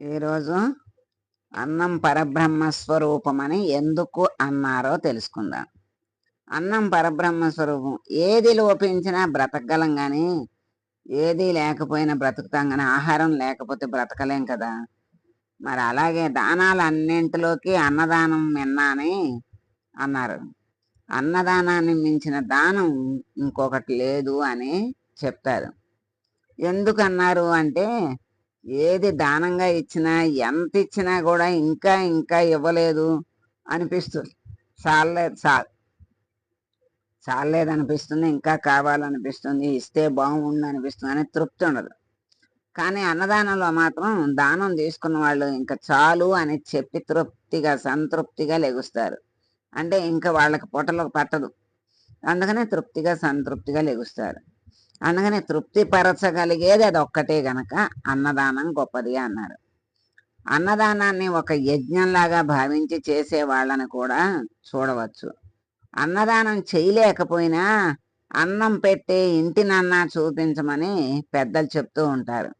ఈరోజు అన్నం పరబ్రహ్మ స్వరూపమని ఎందుకు అన్నారో తెలుసుకుందాం. అన్నం పరబ్రహ్మ స్వరూపం ఏది లోపించినా బ్రతకగలం కానీ ఏది లేకపోయినా బ్రతుకుతాం కానీ ఆహారం లేకపోతే బ్రతకలేం కదా. మరి అలాగే దానాలు అన్నింటిలోకి అన్నదానం మిన్నా అని అన్నారు. అన్నదానాన్ని మించిన దానం ఇంకొకటి లేదు అని చెప్తారు. ఎందుకు అన్నారు అంటే ఏది దానంగా ఇచ్చినా ఎంత ఇచ్చినా కూడా ఇంకా ఇంకా ఇవ్వలేదు అనిపిస్తుంది. చాలలేదు చాలు చాలలేదు అనిపిస్తుంది ఇంకా కావాలనిపిస్తుంది ఇస్తే బాగుండు అనిపిస్తుంది అని తృప్తి ఉండదు. కానీ అన్నదానంలో మాత్రం దానం తీసుకున్న వాళ్ళు ఇంకా చాలు అని చెప్పి తృప్తిగా సంతృప్తిగా లెగుస్తారు. అంటే ఇంకా వాళ్ళకి పొట్టలో పట్టదు. అందుకనే తృప్తిగా సంతృప్తిగా లెగుస్తారు. అందుకని తృప్తి పరచగలిగేది అది ఒక్కటే గనక అన్నదానం గొప్పది అన్నారు. అన్నదానాన్ని ఒక యజ్ఞంలాగా భావించి చేసే వాళ్ళని కూడా చూడవచ్చు. అన్నదానం చేయలేకపోయినా అన్నం పెట్టే ఇంటినన్నా చూపించమని పెద్దలు చెప్తూ ఉంటారు.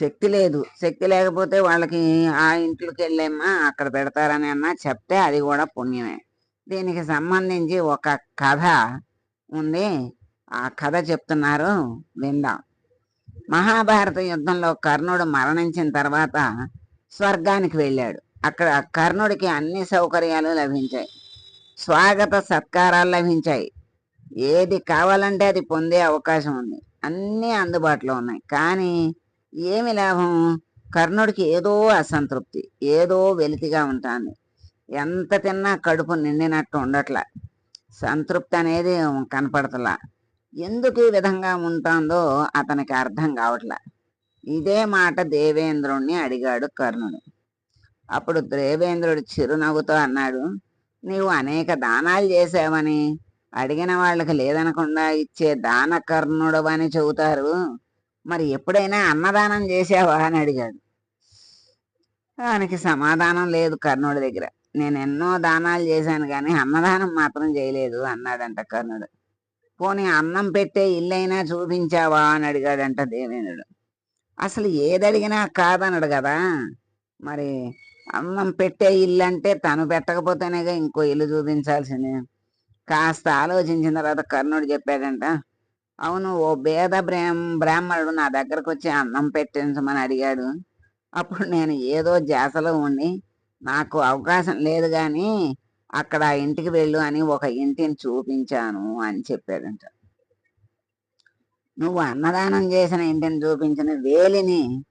శక్తి లేదు. శక్తి లేకపోతే వాళ్ళకి ఆ ఇంట్లోకి వెళ్ళేమ్మా అక్కడ పెడతారని అన్నా చెప్తే అది కూడా పుణ్యమే. దీనికి సంబంధించి ఒక కథ ఉంది. ఆ కథ చెప్తున్నారు విందాం. మహాభారత యుద్ధంలో కర్ణుడు మరణించిన తర్వాత స్వర్గానికి వెళ్ళాడు. అక్కడ కర్ణుడికి అన్ని సౌకర్యాలు లభించాయి. స్వాగత సత్కారాలు లభించాయి. ఏది కావాలంటే అది పొందే అవకాశం ఉంది. అన్నీ అందుబాటులో ఉన్నాయి. కానీ ఏమి లాభం? కర్ణుడికి ఏదో అసంతృప్తి ఏదో వెలితిగా ఉంటుంది. ఎంత తిన్నా కడుపు నిండినట్టు ఉండట్లా. సంతృప్తి అనేది కనపడతలా. ఎందుకు ఈ విధంగా ఉంటుందో అతనికి అర్థం కావట్లే. ఇదే మాట దేవేంద్రుణ్ణి అడిగాడు కర్ణుడు. అప్పుడు దేవేంద్రుడు చిరునవ్వుతో అన్నాడు నీవు అనేక దానాలు చేసావని అడిగిన వాళ్ళకి లేదనకుండా ఇచ్చే దాన కర్ణుడు అని చెబుతారు. మరి ఎప్పుడైనా అన్నదానం చేసావా అని అడిగాడు. దానికి సమాధానం లేదు కర్ణుడి దగ్గర. నేను ఎన్నో దానాలు చేశాను కానీ అన్నదానం మాత్రం చేయలేదు అన్నాడంట కర్ణుడు. పోనీ అన్నం పెట్టే ఇల్లైనా చూపించావా అని అడిగాడంట దేవేంద్రుడు. అసలు ఏది అడిగినా కాదన్నాడు కదా. మరి అన్నం పెట్టే ఇల్లు అంటే తను పెట్టకపోతేనేగా ఇంకో ఇల్లు చూపించాల్సిందే. కాస్త ఆలోచించిన తర్వాత కర్ణుడు చెప్పాడంట అవును ఓ భేద బ్రాహ్మ బ్రాహ్మణుడు నా దగ్గరకు వచ్చి అన్నం పెట్టించమని అడిగాడు. అప్పుడు నేను ఏదో జాసలో ఉండి నాకు అవకాశం లేదు కానీ అక్కడ ఆ ఇంటికి వెళ్ళు అని ఒక ఇంటిని చూపించాను అని చెప్పాడంట. నువ్వు అన్నదానం చేసిన ఇంటిని చూపించిన వేలిని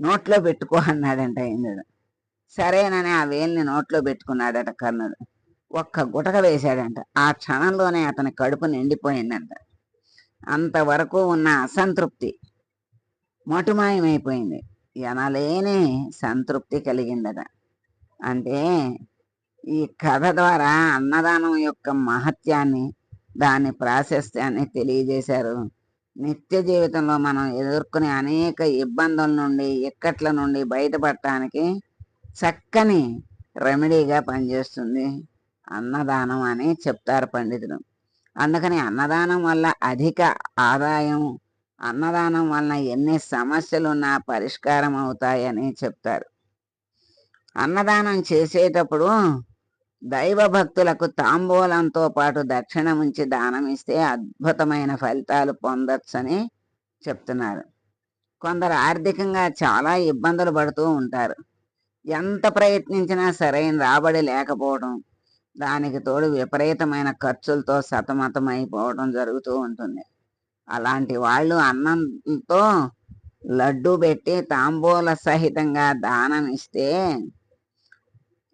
నోట్లో పెట్టుకో అన్నాడంట ఇంద్రుడు. సరేనని ఆ వేలిని నోట్లో పెట్టుకున్నాడట కర్ణుడు. ఒక్క గుటక వేశాడంట. ఆ క్షణంలోనే అతని కడుపు నిండిపోయిందంట. అంతవరకు ఉన్న అసంతృప్తి మటుమాయమైపోయింది. ఎనలేని సంతృప్తి కలిగిందట. అంటే ఈ కథ ద్వారా అన్నదానం యొక్క మహత్యాన్ని దాని ప్రాశస్త్యాన్ని తెలియజేశారు. నిత్య జీవితంలో మనం ఎదుర్కొనే అనేక ఇబ్బందుల నుండి ఇక్కట్ల నుండి బయటపడటానికి చక్కని రెమెడీగా పనిచేస్తుంది అన్నదానం అని చెప్తారు పండితులు. అందుకని అన్నదానం వల్ల అధిక ఆదాయం అన్నదానం వలన ఎన్ని సమస్యలున్నా పరిష్కారం అవుతాయని చెప్తారు. అన్నదానం చేసేటప్పుడు దైవ భక్తులకు తాంబూలంతో పాటు దక్షిణముంచి దానం ఇస్తే అద్భుతమైన ఫలితాలు పొందొచ్చని చెప్తున్నారు. కొందరు ఆర్థికంగా చాలా ఇబ్బందులు పడుతూ ఉంటారు. ఎంత ప్రయత్నించినా సరైన రాబడి లేకపోవడం దానికి తోడు విపరీతమైన ఖర్చులతో సతమతమైపోవడం జరుగుతూ ఉంటుంది. అలాంటి వాళ్ళు అన్నంతో లడ్డు పెట్టి తాంబూల సహితంగా దానం ఇస్తే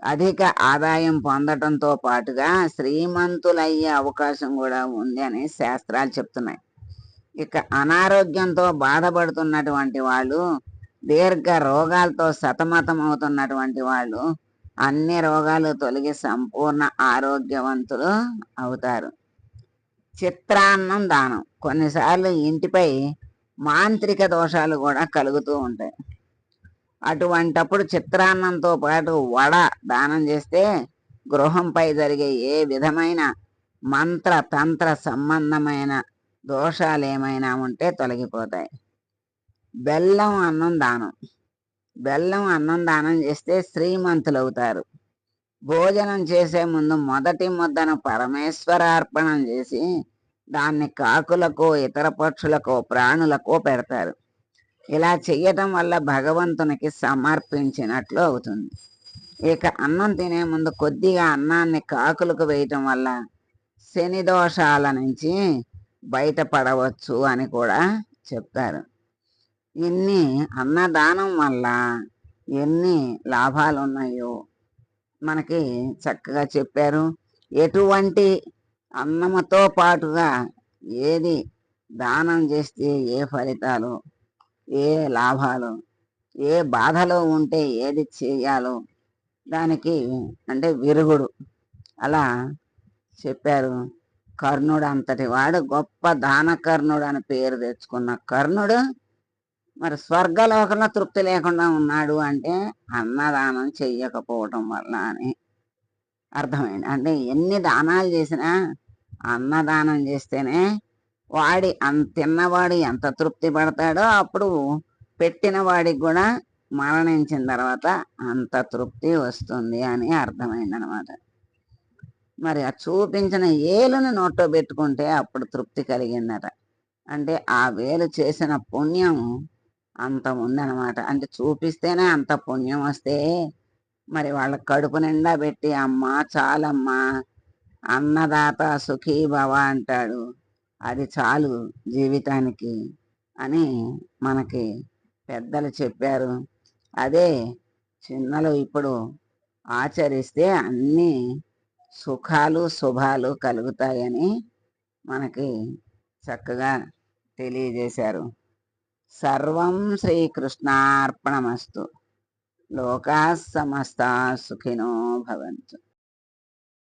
అధిక ఆదాయం పొందటంతో పాటుగా శ్రీమంతులయ్యే అవకాశం కూడా ఉంది అని శాస్త్రాలు చెప్తున్నాయి. ఇక అనారోగ్యంతో బాధపడుతున్నటువంటి వాళ్ళు దీర్ఘ రోగాలతో సతమతం అవుతున్నటువంటి వాళ్ళు అన్ని రోగాలు తొలగి సంపూర్ణ ఆరోగ్యవంతులు అవుతారు. చిత్రాన్నం దానం. కొన్నిసార్లు ఇంటిపై మాంత్రిక దోషాలు కూడా కలుగుతూ ఉంటాయి. అటువంటప్పుడు చిత్రాన్నంతో పాటు వడ దానం చేస్తే గృహంపై జరిగే ఏ విధమైన మంత్ర తంత్ర సంబంధమైన దోషాలు ఏమైనా ఉంటే తొలగిపోతాయి. బెల్లం అన్నం దానం. బెల్లం అన్నం దానం చేస్తే శ్రీమంతులు అవుతారు భోజనం చేసే ముందు మొదటి ముద్దను పరమేశ్వరార్పణం చేసి దాన్ని కాకులకు ఇతర పక్షులకు ప్రాణులకు పెడతారు. ఇలా చేయటం వల్ల భగవంతునికి సమర్పించినట్లు అవుతుంది. ఇక అన్నం తినే ముందు కొద్దిగా అన్నాన్ని కాకులకు వేయటం వల్ల శని దోషాల నుంచి బయటపడవచ్చు అని కూడా చెప్తారు. ఇన్ని అన్నదానం వల్ల ఎన్ని లాభాలు ఉన్నాయో మనకి చక్కగా చెప్పారు. ఎటువంటి అన్నముతో పాటుగా ఏది దానం చేస్తే ఏ ఫలితాలు ఏ లాభాలు ఏ బాధలో ఉంటే ఏది చేయాలో దానికి అంటే విరుగుడు. అలా చెప్పారు. కర్ణుడు అంతటి వాడు గొప్ప దానకర్ణుడు అని పేరు తెచ్చుకున్న కర్ణుడు మరి స్వర్గలోకంలో తృప్తి లేకుండా ఉన్నాడు అంటే అన్నదానం చెయ్యకపోవటం వల్ల అని అర్థమైంది. అంటే ఎన్ని దానాలు చేసినా అన్నదానం చేస్తేనే వాడి అంత తిన్నవాడు ఎంత తృప్తి పడతాడో అప్పుడు పెట్టిన వాడికి కూడా మరణించిన తర్వాత అంత తృప్తి వస్తుంది అని అర్థమైందనమాట. మరి ఆ చూపించిన ఏలుని నోట్లో పెట్టుకుంటే అప్పుడు తృప్తి కలిగిందట. అంటే ఆ వేలు చేసిన పుణ్యం అంత ఉందన్నమాట అంటే చూపిస్తేనే అంత పుణ్యం వస్తే మరి వాళ్ళ కడుపు నిండా పెట్టి అమ్మ చాలమ్మా అన్నదాత సుఖీ భవ అంటాడు. అది చాలు జీవితానికి అని మనకి పెద్దలు చెప్పారు. అదే చిన్నలు ఇప్పుడు ఆచరిస్తే అన్ని సుఖాలు శుభాలు కలుగుతాయని మనకి చక్కగా తెలియజేశారు. సర్వం శ్రీకృష్ణార్పణమస్తు. లోకా సమస్త సుఖినో భవంతు.